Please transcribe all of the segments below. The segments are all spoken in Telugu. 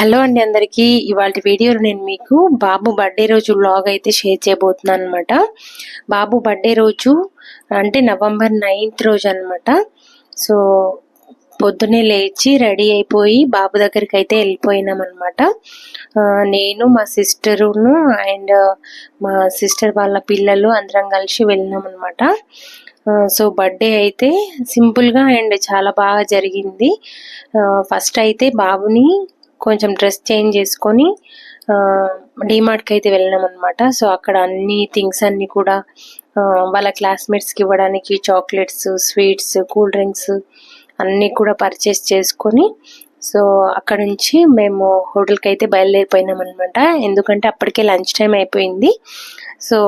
హలో అండి అందరికీ. ఇవాళ వీడియోలో నేను మీకు బాబు బర్త్డే రోజు లాగ్ అయితే షేర్ చేయబోతున్నాను అనమాట బాబు బర్త్డే రోజు అంటే నవంబర్ నైన్త్ రోజు అనమాట సో పొద్దునే లేచి రెడీ అయిపోయి బాబు దగ్గరికి అయితే వెళ్ళిపోయినాం అనమాట నేను మా సిస్టరును అండ్ మా సిస్టర్ వాళ్ళ పిల్లలు అందరం కలిసి వెళ్ళినాం అనమాట సో బర్త్డే అయితే సింపుల్గా అండ్ చాలా బాగా జరిగింది. ఫస్ట్ అయితే బాబుని కొంచెం డ్రెస్ చేంజ్ చేసుకొని డీమార్ట్కి అయితే వెళ్ళినాం అనమాట సో అక్కడ అన్ని థింగ్స్ అన్ని కూడా వాళ్ళ క్లాస్మేట్స్కి ఇవ్వడానికి చాక్లెట్స్ స్వీట్స్ కూల్ డ్రింక్స్ అన్నీ కూడా పర్చేస్ చేసుకొని సో అక్కడ నుంచి మేము హోటల్కి అయితే బయలుదేరిపోయినాం అనమాట ఎందుకంటే అప్పటికే లంచ్ టైం అయిపోయింది. సో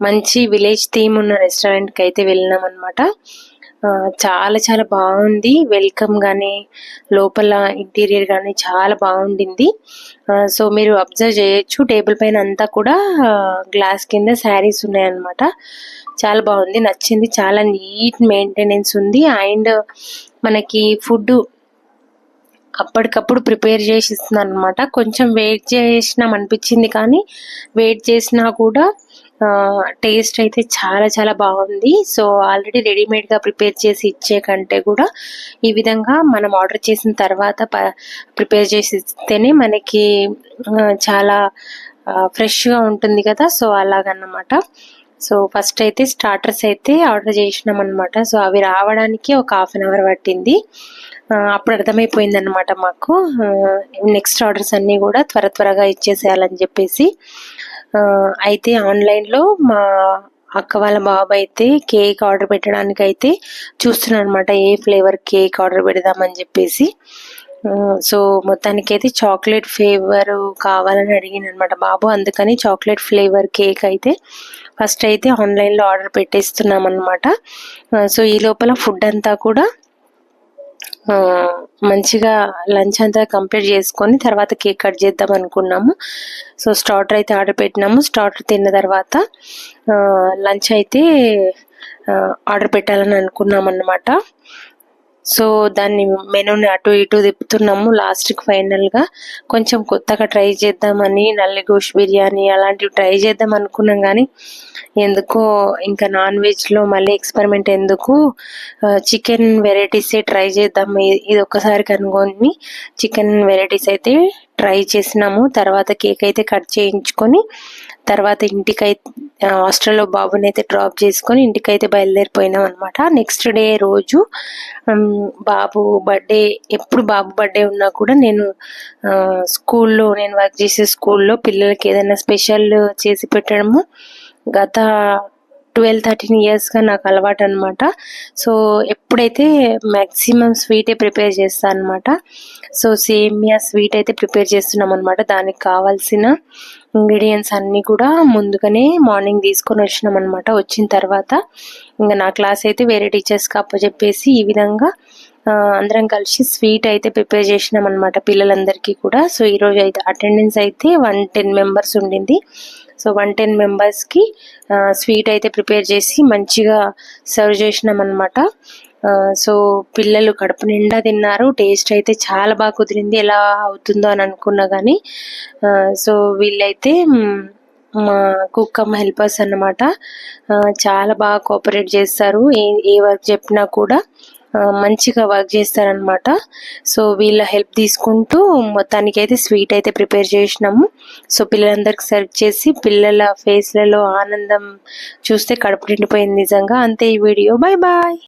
మంచి విలేజ్ థీమ్ ఉన్న రెస్టారెంట్కి అయితే వెళ్ళినాం అనమాట చాలా చాలా బాగుంది. వెల్కమ్ కానీ లోపల ఇంటీరియర్ కానీ చాలా బాగుండింది. సో మీరు అబ్జర్వ్ చేయొచ్చు. టేబుల్ పైన అంతా కూడా గ్లాస్ కింద శారీస్ ఉన్నాయన్నమాట. చాలా బాగుంది. నచ్చింది. చాలా నీట్ మెయింటెనెన్స్ ఉంది. అండ్ మనకి ఫుడ్ అప్పటికప్పుడు ప్రిపేర్ చేసి ఇస్తుంది అనమాట కొంచెం వెయిట్ చేసినాం అనిపించింది కానీ వెయిట్ చేసినా కూడా టేస్ట్ అయితే చాలా చాలా బాగుంది. సో ఆల్రెడీ రెడీమేడ్గా ప్రిపేర్ చేసి ఇచ్చే కంటే కూడా ఈ విధంగా మనం ఆర్డర్ చేసిన తర్వాత ప్రిపేర్ చేసి ఇస్తేనే మనకి చాలా ఫ్రెష్గా ఉంటుంది కదా. సో అలాగన్నమాట. సో ఫస్ట్ అయితే స్టార్టర్స్ అయితే ఆర్డర్ చేసినాం అనమాట సో అవి రావడానికి ఒక హాఫ్ అన్ అవర్ పట్టింది. అప్పుడు అర్థమైపోయింది అనమాట మాకు నెక్స్ట్ ఆర్డర్స్ అన్నీ కూడా త్వర త్వరగా ఇచ్చేసేయాలని చెప్పేసి. అయితే ఆన్లైన్లో మా అక్క వాళ్ళ బాబు అయితే కేక్ ఆర్డర్ పెట్టడానికి అయితే చూస్తున్నాను అనమాట ఏ ఫ్లేవర్ కేక్ ఆర్డర్ పెడదామని చెప్పేసి. సో మొత్తానికి అయితే చాక్లెట్ ఫ్లేవర్ కావాలని అడిగింది అనమాట బాబు అందుకని చాక్లెట్ ఫ్లేవర్ కేక్ అయితే ఫస్ట్ అయితే ఆన్లైన్లో ఆర్డర్ పెట్టేస్తున్నాం అనమాట సో ఈ లోపల ఫుడ్ అంతా కూడా మంచిగా లంచ్ అంతా కంప్లీట్ చేసుకొని తర్వాత కేక్ కట్ చేద్దాం అనుకున్నాము. సో స్టార్టర్ అయితే ఆర్డర్ పెట్టినాము. స్టార్టర్ తిన్న తర్వాత లంచ్ అయితే ఆర్డర్ పెట్టాలని అనుకున్నాం అన్నమాట సో దాన్ని మెనూని అటు ఇటు తిప్పుతున్నాము లాస్ట్కి ఫైనల్గా కొంచెం కొత్తగా ట్రై చేద్దామని నల్లి గోష్ బిర్యానీ అలాంటివి ట్రై చేద్దాం అనుకున్నాం కానీ ఎందుకో ఇంకా నాన్ వెజ్లో మళ్ళీ ఎక్స్పెరిమెంట్ ఎందుకు చికెన్ వెరైటీసే ట్రై చేద్దాం ఇది ఒక్కసారి కనుగొని చికెన్ వెరైటీస్ అయితే ట్రై చేసినాము. తర్వాత కేక్ అయితే కట్ చేయించుకొని తర్వాత ఇంటికి హాస్టల్లో బాబుని అయితే డ్రాప్ చేసుకొని ఇంటికైతే బయలుదేరిపోయినాం అనమాట నెక్స్ట్ డే రోజు బాబు బర్త్డే ఎప్పుడు బాబు బర్త్డే ఉన్నా కూడా నేను స్కూల్లో నేను వర్క్ చేసే స్కూల్లో పిల్లలకి ఏదైనా స్పెషల్ చేసి పెట్టడము గత ట్వెల్వ్ థర్టీన్ ఇయర్స్గా నాకు అలవాటు అనమాట సో ఎప్పుడైతే మ్యాక్సిమం స్వీటే ప్రిపేర్ చేస్తాను అనమాట సో సేమియా స్వీట్ అయితే ప్రిపేర్ చేస్తున్నాం అనమాట దానికి కావాల్సిన ఇంగ్రీడియంట్స్ అన్నీ కూడా ముందుగానే మార్నింగ్ తీసుకొని వచ్చినాం అనమాట వచ్చిన తర్వాత ఇంకా నా క్లాస్ అయితే వేరే టీచర్స్కి అప్పచెప్పేసి ఈ విధంగా అందరం కలిసి స్వీట్ అయితే ప్రిపేర్ చేసినాం అనమాట పిల్లలందరికీ కూడా. సో ఈరోజు అయితే అటెండెన్స్ అయితే వన్ టెన్ మెంబర్స్ ఉండింది. సో వన్ టెన్ మెంబర్స్కి స్వీట్ అయితే ప్రిపేర్ చేసి మంచిగా సర్వ్ చేసినాం అనమాట సో పిల్లలు కడుపు నిండా తిన్నారు. టేస్ట్ అయితే చాలా బాగా కుదిరింది. ఎలా అవుతుందో అని అనుకున్నా కానీ సో వీళ్ళైతే మా కుక్కమ్మ హెల్పర్స్ అన్నమాట. చాలా బాగా కోఆపరేట్ చేస్తారు. ఏ ఏ వర్క్ చెప్పినా కూడా. మంచిగా వర్క్ చేస్తారనమాట సో వీళ్ళ హెల్ప్ తీసుకుంటూ మొత్తానికి అయితే స్వీట్ అయితే ప్రిపేర్ చేసినాము. సో పిల్లలందరికి సర్వ్ చేసి పిల్లల ఫేస్లలో ఆనందం చూస్తే కడుపు నిండిపోయింది నిజంగా. అంతే ఈ వీడియో. Bye bye!